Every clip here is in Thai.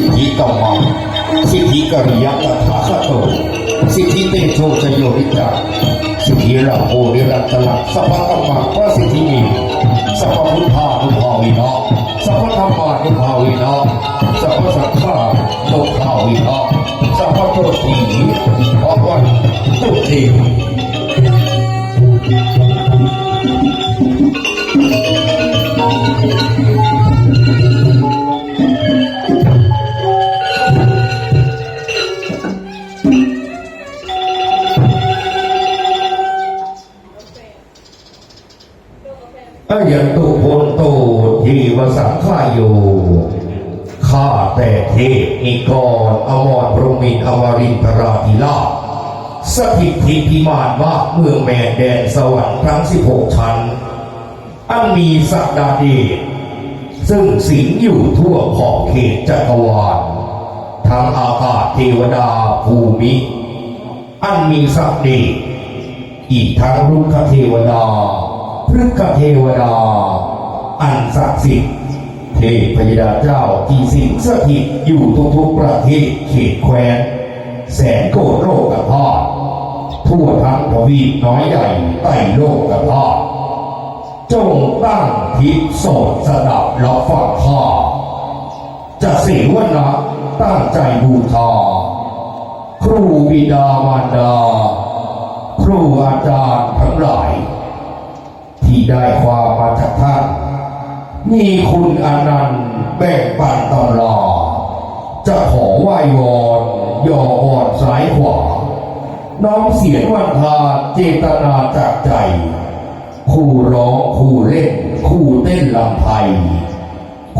สิทธิกำมังสิทธิกริยตถาคโตสิทธิเตโชชโยริจาสิทธิราโภริรัตลักสัพพะธรรมะพระสิทธิมีสัพพะพุทธานุภาวินะสัพพะธรรมานุภาวินะสัพพะสังฆานุภาวินะสัพพะโตทีอวันตุเตอยันตุพลโตทีวสังขาโยข้าแต่เทพนิกรอมรพรหมินอมรินทราธิราชสถิตทิพิมานมากเมืองแม่แดนสวรรค์ทั้งสิบหกชั้น อันมีสักดาเดชซึ่งสิงอยู่ทั่วขอบเขตจักรวาลทางอากาศเทวดาภูมิ อันมีสักเดชอีกทั้งรุกขเทวดา พฤกเทวดา อันศักดิ์สิทธิ์เทพยดาเจ้าที่สิงสถิตอยู่ทุกๆประเทศเขตแคว้นแสนโกดโลกธาตุทั่วทั้งทวีปน้อยใหญ่ใต้โลกธาตุจงตั้งทิศโสดสดับรับฟังข้าจะเสวนาตั้งใจบูชาครูบิดามารดา ครูอาจารย์ทั้งหลาย ได้ความมาจากท่านมีคุณอนันต์แบ่งปันตลอดจะขอไหว้วอนย่ออ่อนสายขวาน้อมเสียงวันทาเจตนาจากใจ คู่ร้องคู่เล่น คู่เต้นลำไทย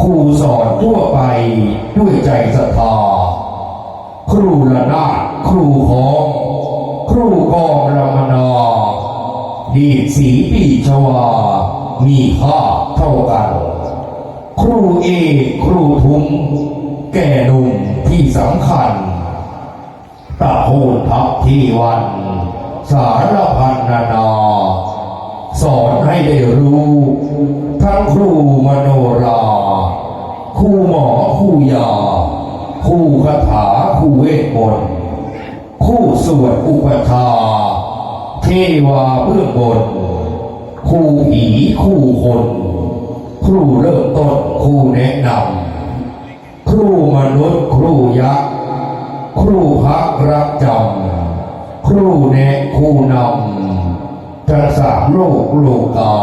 คู่สอนทั่วไปด้วยใจศรัทธาครูละนาดครูของ ครูกองรามนา ดีสีปีชวามีค่าเท่ากัน ครูเอกครูทุ้มแก่นุ่มที่สำคัญตะโพนทับที่วัน สารพันนานา สอนให้ได้รู้ ทั้งครูมโนราครูหมอครูยาครูคาถาครูเวทมนต์คู่สวดอุปชาเท วาเบื้องบนคู่ผีคู่คนครูเริ่มต้นครูแนะนำครูมนุษย์ครูยักษ์ครูพักรักจำครูแนะครูนำจะสามโลกโลกา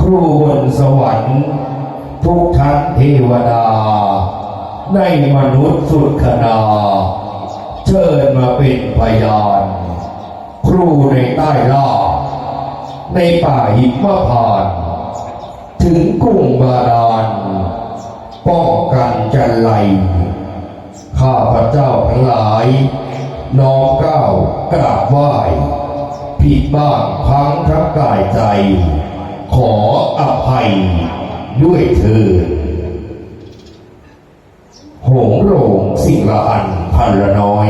ครูบนสวรรค์ทุกชั้นเทวดา ในมนุษย์สุดขนาเชิญมาเป็นพยาน รูในใต้ล่าในป่าหิมพานถึงกุ้งบาดาลป้องกันจันไรข้าพระเจ้าทั้งหลาย น้อมก้าวกราบไหว้ผิดบ้างพังทั้งกายใจ ขออภัยด้วยเถิดหงโรงสิ่งละอันพันละน้อย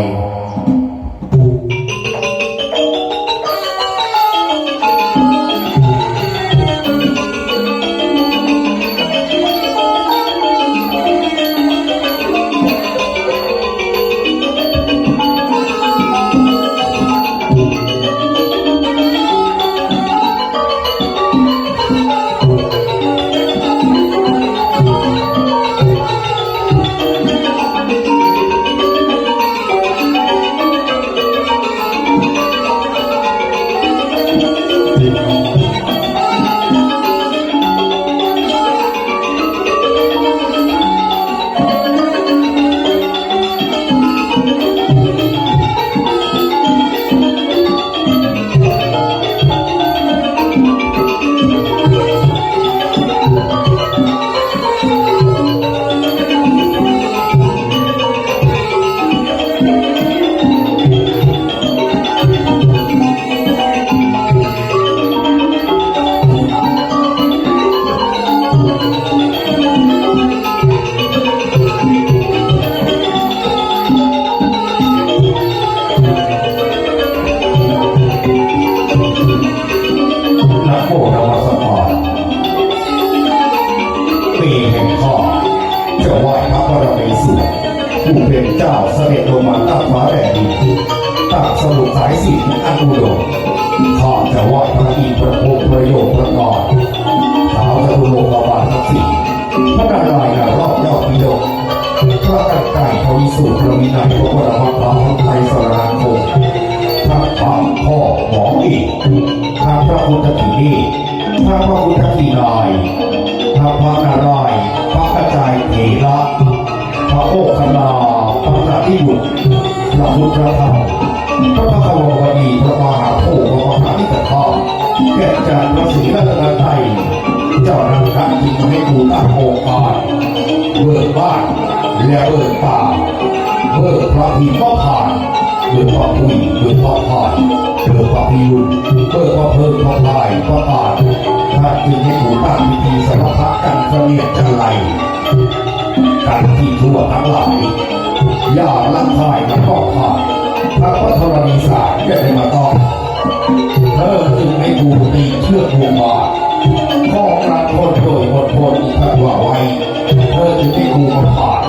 กอบเท้าจตุโลกบาลทั้งสี่พระนารายณ์รอบยอดพิโดพระกังไก่ทวิสุทธิ์พระวินัยพระวรมังคลาทั้งไทยสรณคมพระปางพ่อหมออีกพระพระพุทธกินีพระพระพุทธกินายพระพระนารายณ์พระกระจายเถระพระโอคณาพระนาทิบุตรพระพุทธธรรมพระพระววดีพระมหาโพธิ์พระมหานิกธา แก่จารย์พระศรีรัตนไทยเจ้านักการจิตให้ดูตั้งโอกาสเบิกบ้านและเบิกป่าเบิกพระพีก็ผ่านเบิกพระพุยเบิกพระผ่านเบิกพระพิรุณเบิกพระเพิ่มพระพายพระผ่านท่านจึงให้ดูตั้งพิธีสมภะกันเสลียดจันไรการที่ทั่วทั้งหลายอย่าลังทายมันก็ขาดพระพุทธรณีศาสตร์อย่าได้มาต้อง เธอจึงไม่ดูตีเชือกหัวบาทของรักคนโดยหมดคนอีกครั้งว่าไว้ เธอจึงไม่ดูมันผ่าน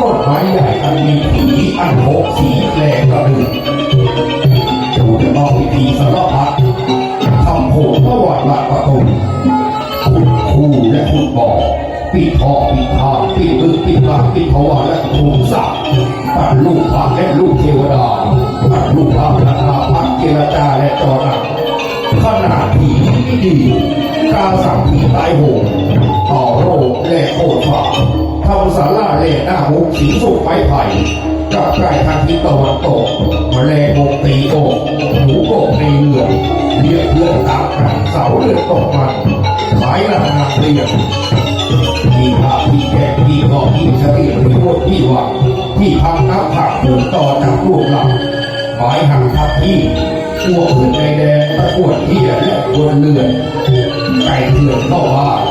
ต้นไม้ใหญ่อันมีผีอันโหกสีแรงกระดึงดูจะต้องพิธีสารพัดทำโผล่ประวัติหลักประตูขุดคูและขุดบ่อ ปิดท่อปิดทางปิดบึกปิดทางปิดทวารและทุงสักปัดลูกพระและลูกเทวดาปัดลูกพระนานาพักเจรจาและจอนักขนาดผีที่ดีกาสังผีตายโหงต่อโรคและโคตรฝาทำสาราเล่หน้ามุกสีสุกไม้ไผ่กับไก่ทางทิศตะวันตกแมลงมกตีโอกหมูโกในเรือนเรียกเพื่อนตามกันเสาเลือดตกมันหมายหลักนาเรียน ที่ภาที่แก่ที่กอที่เฉลี่ยที่พวกที่วังที่พังนับผักเดินต่อจากลูกหลังหมายหักทับที่ตัวอื่นในแดงตะกวดเที่ยและบนเรือนไก่เถื่อนเข้าบ้าน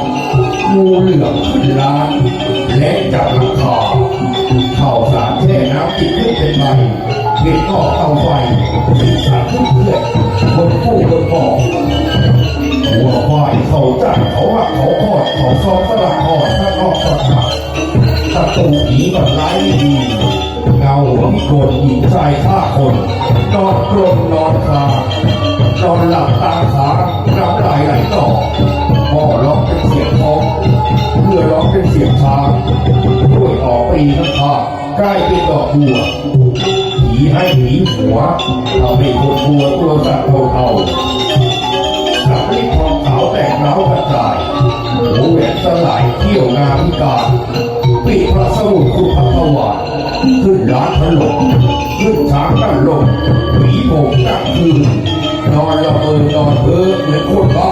งูเหลือมขึ้นร้านและจับหลังคาข่าสารแช่น้ำติดขึ้นเป็นใบเห็ดก็เตาไฟสีสันขึ้นเพื่อนบนผู้บนหอก หัวควายเขาจัดเขาหักเขาคอดเขาซ้อมสลักคอดถ้านอกสลักศัตรูผีมันร้าไม่ดีเงาที่โกนหญิงชายฆ่าคนนอนกลนนอนคลานอนหลับตาขาน้ำลายไหลต่อพ่อร้องเป็นเสียงท้องเพื่อร้องเป็นเสียงช้างด้วยออกปีข้างข้าใกล้เป็นดอกบัวผีให้ผีหัวทำให้คนบัวตัวสัตว์เทาๆสับลิทองขาวแตกเล้ากระจายหัวแหวนสลายเที่ยวงามพิการปีพระสมุทรคุพัทวาขึ้นร้านถล่มขึ้นช้างกันลมหวีผมกลางคืนนอนละเมอนอนเพ้อเหมือนคนบ้า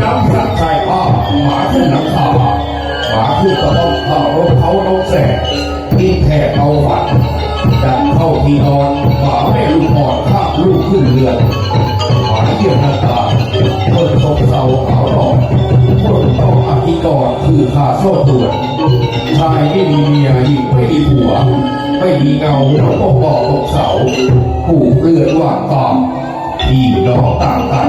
น้ำสักชายผ้าหมาขึ้นหลังคาหมาขึ้นกระเพาะข้าวรถเขานกแสกกินแทกเอาฝันดันเข้าที่นอนหมาแม่ลูกอ่อนข้าลูกขึ้นเรือนหมายเกี่ยวหน้าตา เงาแล้วก็บอกกเสาผูกเลื่อดว่าตามพี่น้องต่างกัน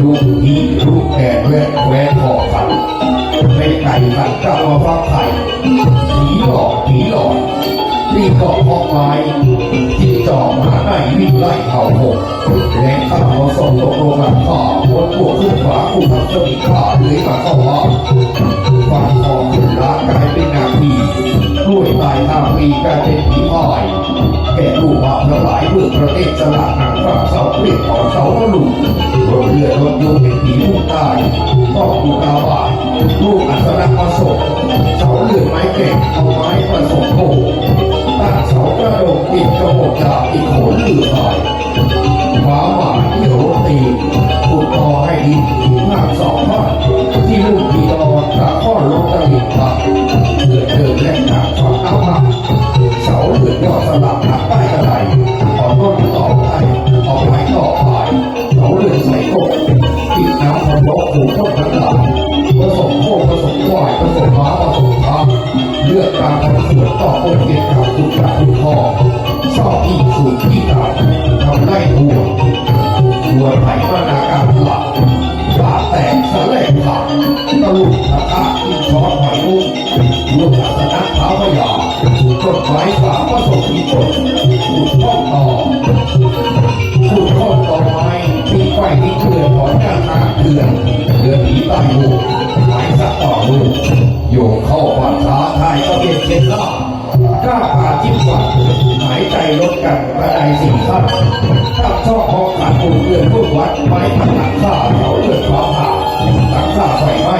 ลูกพี่ลูกแก่แวะแวะขอกันไม่ไก่กันกลับมาฟักไข่ผีหลอกผีหลอกนี่ก็พอกไม้ที่จอกหาไหนวิ่งไล่เข่าหกและข้าวส่งตกลงหลังข้าหัวตัวขึ้นขวากูทำสมิข้าเลยมาเข้าว่า ฟันทองขึ้นล้ากลายเป็นนาทีด้วยตายนาปีกลายเป็นผีอ้อย แก่ลูกบาปละหลายเมื่อประเทศสลัดหนังฝรั่งเสาเปลี่ยนของเสาละลุรถเรือรถยนต์เป็นผีผู้ตายต้องกูกาบาดลูกอัศนักมาศพเสาเรือนไม้เก่งเอาไม้ผสมโผตั้งเสากระโดดติดกระโปงจากอีกโขนลือหายหมาหมาที่โรตีขุดคอให้ดินหน้าสองบ้านที่ลูกที่นอนตาข้อลงตะลิงผักเกิดเดินและหนักฝังเอามา เสาเหลือยอดสลับหนักใต้กระไดขอต้นต่อไปออกไปต่อไปเสาเลื่อนใส่กบติดน้ำพะโล้ผูกต้นทั้งหลัง เบียดเช็ดล่ากล้าพาจิ้มฝันหายใจลดกันกระไดสิ่งขั้นถ้าชอบของการปูเรือนลูกวัดไม้ผนังข้าเสาเลือดฟ้ามผ่าหลังคาไฟไหม้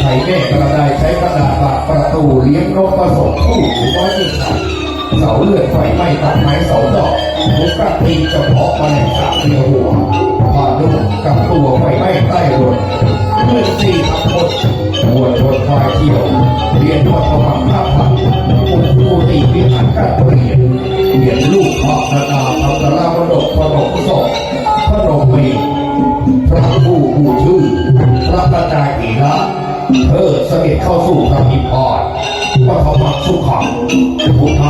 ใช้แม่กระไดใช้กระดาษบาดประตูเลี้ยงนกผสมคู่ไว้ที่ขันเสาเลือดไฟไหม้ตัดไม้เสาดอกมุกกระตีกระเพาะแมลงสาเรียวหัว ผ่านลูกกับตัวไฟไหม้ใต้รถเมื่อสี่ทับคนหัวชนควายเที่ยว เรียนวัดประวัติภาพพันปุ่นผู้ตีวิหารการเปลี่ยนเรียนลูกพระนานาอัตรามดกพระนมศพพระนมมีพระผู้ผู้ชื่อ พระกระจายอีละเธอเสด็จเข้าสู่พระนิพพานพระธรรมสุขังพุทธ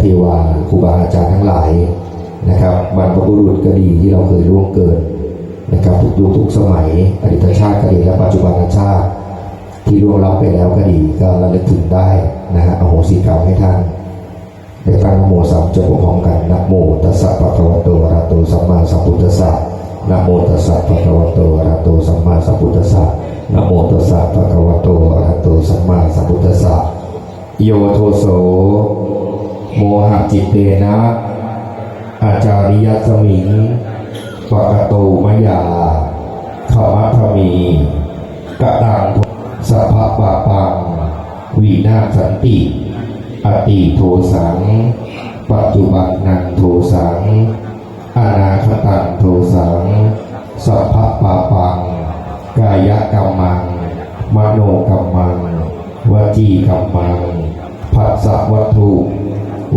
เทพไทยเทวาครูบาอาจารย์ทั้งหลายนะครับบรรพบุรุษก็ดีที่เราเคยร่วงเกินนะครับทุกยุคทุกสมัยอดีตชาติก็ดีและปัจจุบันชาติ ที่ร่วงรับไปแล้วก็ดีก็ระลึกถึงได้นะฮะอโหสิกรรมให้ท่านได้ตั้งนโมสามจบพร้อมกันนะโมตัสสะปะคะวะโตอะระโตสัมมาสัมสสะนะโมตัสสะภะคะวะโตอะระหะโตสัมมาสัมพุทธัสสะนะโมตัสสะภะคะวะโตอะระหะโตสัมมาสัมพุทธัสสะโยโทโส โมหะจิตเตนะอาจาริยสมิงปะกะโตมะยาขมัทมีกะดังสัพพะปะปังวีนาสันติ อติโทสัง ปัจจุบันนังโทสัง อนาคตังโทสัง สัพพะปะปัง กายกรรมัง มโนกรรมัง วจีกรรมัง ผัสสะวัตถุ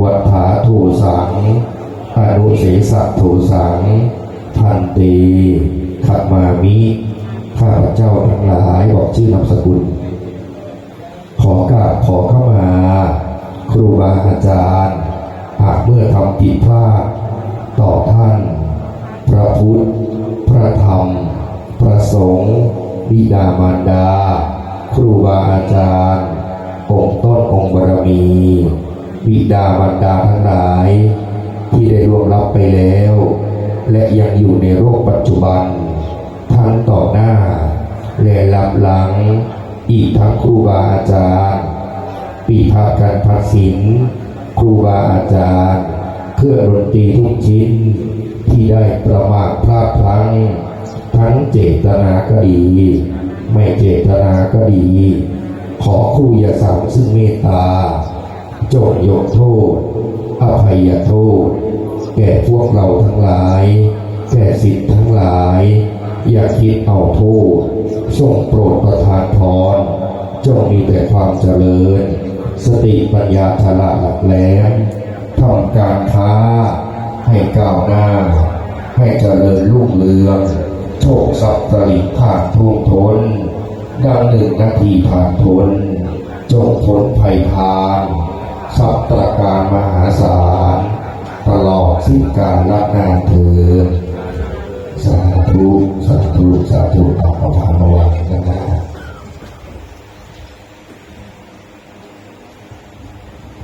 วัฏฐาโทสังอนุเสสะโทสังทันตีขัมามิ ข้าพเจ้าทั้งหลายบอกชื่อนามสกุล ขอกราบขอเข้ามา ครูบาอาจารย์ หากเมื่อทำผิดพลาดต่อท่าน พระพุทธ พระธรรม พระสงฆ์บิดามารดา ครูบาอาจารย์องค์ต้นองค์บารมี บิดามารดาทั้งหลาย ที่ได้ร่วงรับไปแล้ว และยังอยู่ในโรคปัจจุบัน ทั้งต่อหน้า และลับหลัง อีกทั้งครูบาอาจารย์ ปีพาการพักศิลครูบาอาจารย์ เครื่องดนตรีทุกชิ้น ที่ได้ประมาทพลาดพลั้ง ทั้งเจตนาก็ดี ไม่เจตนาก็ดี ขอครูอย่าสั่งซึ่งเมตตา จทยกโทษ อภัยโทษ แก่พวกเราทั้งหลาย แก่สิทธิ์ทั้งหลาย อย่าคิดเอาโทษทรงโปรดประทานพรจงมีแต่ความเจริญ สติปัญญาฉลาดหลักแหลมทำการค้า ให้ก้าวหน้า ให้เจริญรุ่งเรืองโชคทรัพย์สลิผ่านท่วมท้นดังหนึ่งนาทีผ่านทนจงพ้นภัยพาน ทรัพย์ตระการมหาศาล ตลอดสิ้นการละนานเถิดสาธุสาธุสาธุตามประพานวังกันนะ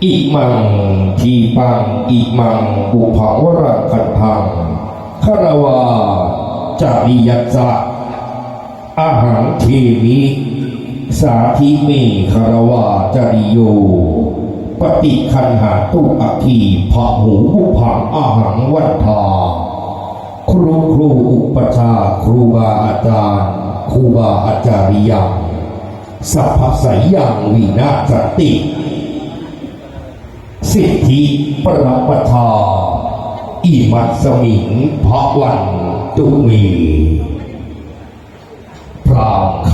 อิมังทีปังอิมังบุภาวรัพันธังคารวาจาริยัสะอาหารเทมิสาธิเมคารวาจาริโย ปฏิคันหาตุอัคีผะหูผู้ผังอาหังวันทาครูครูอุปชาครูบาอาจารย์ครูบาอาจาริยังสัพพสยยังวินาสติ สิทธิปรปทาอิมัสมิงพระวันตุมีพรามเ